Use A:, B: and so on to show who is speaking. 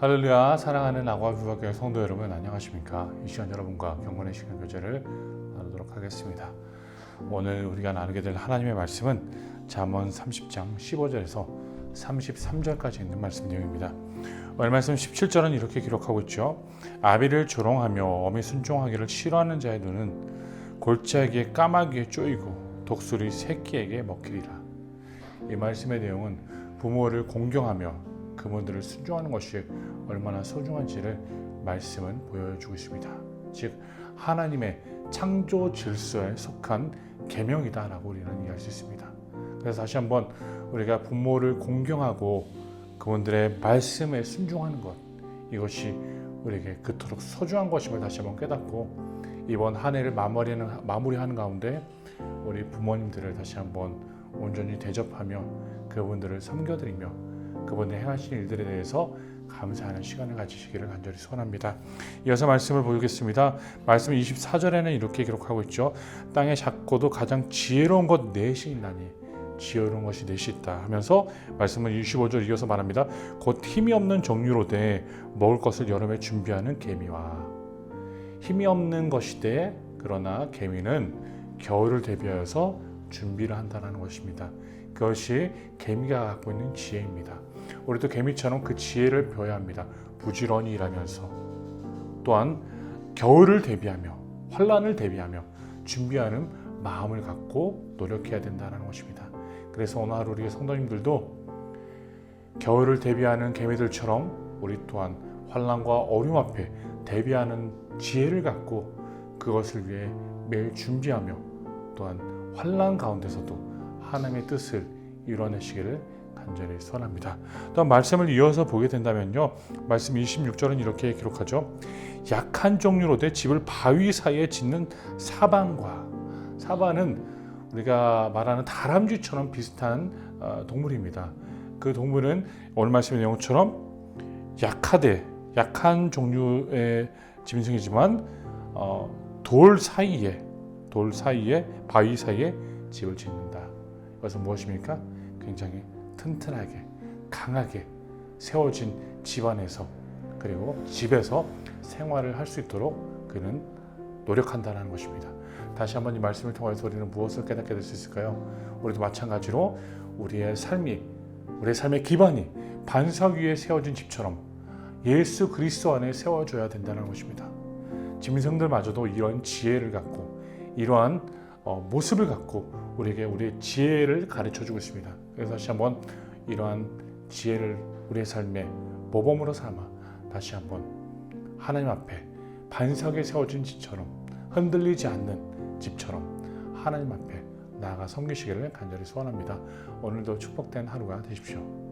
A: 할렐루야 사랑하는 아과 비박교회 성도 여러분 안녕하십니까? 이 시간 여러분과 경건의 시간 교제를 나누도록 하겠습니다. 오늘 우리가 나누게 될 하나님의 말씀은 잠언 30장 15절에서 33절까지 있는 말씀 내용입니다. 오늘 말씀 17절은 이렇게 기록하고 있죠. 아비를 조롱하며 어미 순종하기를 싫어하는 자의 눈은 골짜기에 까마귀에 쪼이고 독수리 새끼에게 먹히리라. 이 말씀의 내용은 부모를 공경하며 그분들을 순종하는 것이 얼마나 소중한지를 말씀은 보여주고 있습니다. 즉 하나님의 창조 질서에 속한 계명이다라고 우리는 이해할 수 있습니다. 그래서 다시 한번 우리가 부모를 공경하고 그분들의 말씀에 순종하는 것 이것이 우리에게 그토록 소중한 것임을 다시 한번 깨닫고 이번 한 해를 마무리하는, 마무리하는 가운데 우리 부모님들을 다시 한번 온전히 대접하며 그분들을 섬겨드리며 그분의 행하신 일들에 대해서 감사하는 시간을 가지시기를 간절히 소원합니다. 이어서 말씀을 보겠습니다. 말씀 24절에는 이렇게 기록하고 있죠. 땅에 작고도 가장 지혜로운 것 넷이 있나니 지혜로운 것이 넷이 있다 하면서 말씀은 25절 이어서 말합니다. 곧 힘이 없는 정류로되 먹을 것을 여름에 준비하는 개미와 힘이 없는 것이되 그러나 개미는 겨울을 대비하여서 준비를 한다는 것입니다. 그것이 개미가 갖고 있는 지혜입니다. 우리도 개미처럼 그 지혜를 배워야 합니다. 부지런히 일하면서 또한 겨울을 대비하며 환란을 대비하며 준비하는 마음을 갖고 노력해야 된다는 것입니다. 그래서 오늘 하루 우리 성도님들도 겨울을 대비하는 개미들처럼 우리 또한 환란과 어려움 앞에 대비하는 지혜를 갖고 그것을 위해 매일 준비하며 또한 환란 가운데서도 하나님의 뜻을 이뤄내시기를 간절히 소원합니다. 또 말씀을 이어서 보게 된다면요. 말씀 26절은 이렇게 기록하죠. 약한 종류로 돼 집을 바위 사이에 짓는 사반과 사반은 우리가 말하는 다람쥐처럼 비슷한 어, 동물입니다. 그 동물은 오늘 말씀의 내용처럼 약하되 약한 종류의 짐승이지만 어, 돌 사이에 돌 사이에 바위 사이에 집을 짓는다. 그것은 무엇입니까? 굉장히 튼튼하게 강하게 세워진 집안에서 그리고 집에서 생활을 할 수 있도록 그는 노력한다는 것입니다. 다시 한번 이 말씀을 통해서 우리는 무엇을 깨닫게 될 수 있을까요? 우리도 마찬가지로 우리의 삶이 우리의 삶의 기반이 반석 위에 세워진 집처럼 예수 그리스도 안에 세워져야 된다는 것입니다. 짐승들마저도 이런 지혜를 갖고 이러한 어, 모습을 갖고 우리에게 우리의 지혜를 가르쳐 주고 있습니다. 그래서 다시 한번 이러한 지혜를 우리의 삶의 모범으로 삼아 다시 한번 하나님 앞에 반석에 세워진 집처럼 흔들리지 않는 집처럼 하나님 앞에 나아가 섬기시기를 간절히 소원합니다. 오늘도 축복된 하루가 되십시오.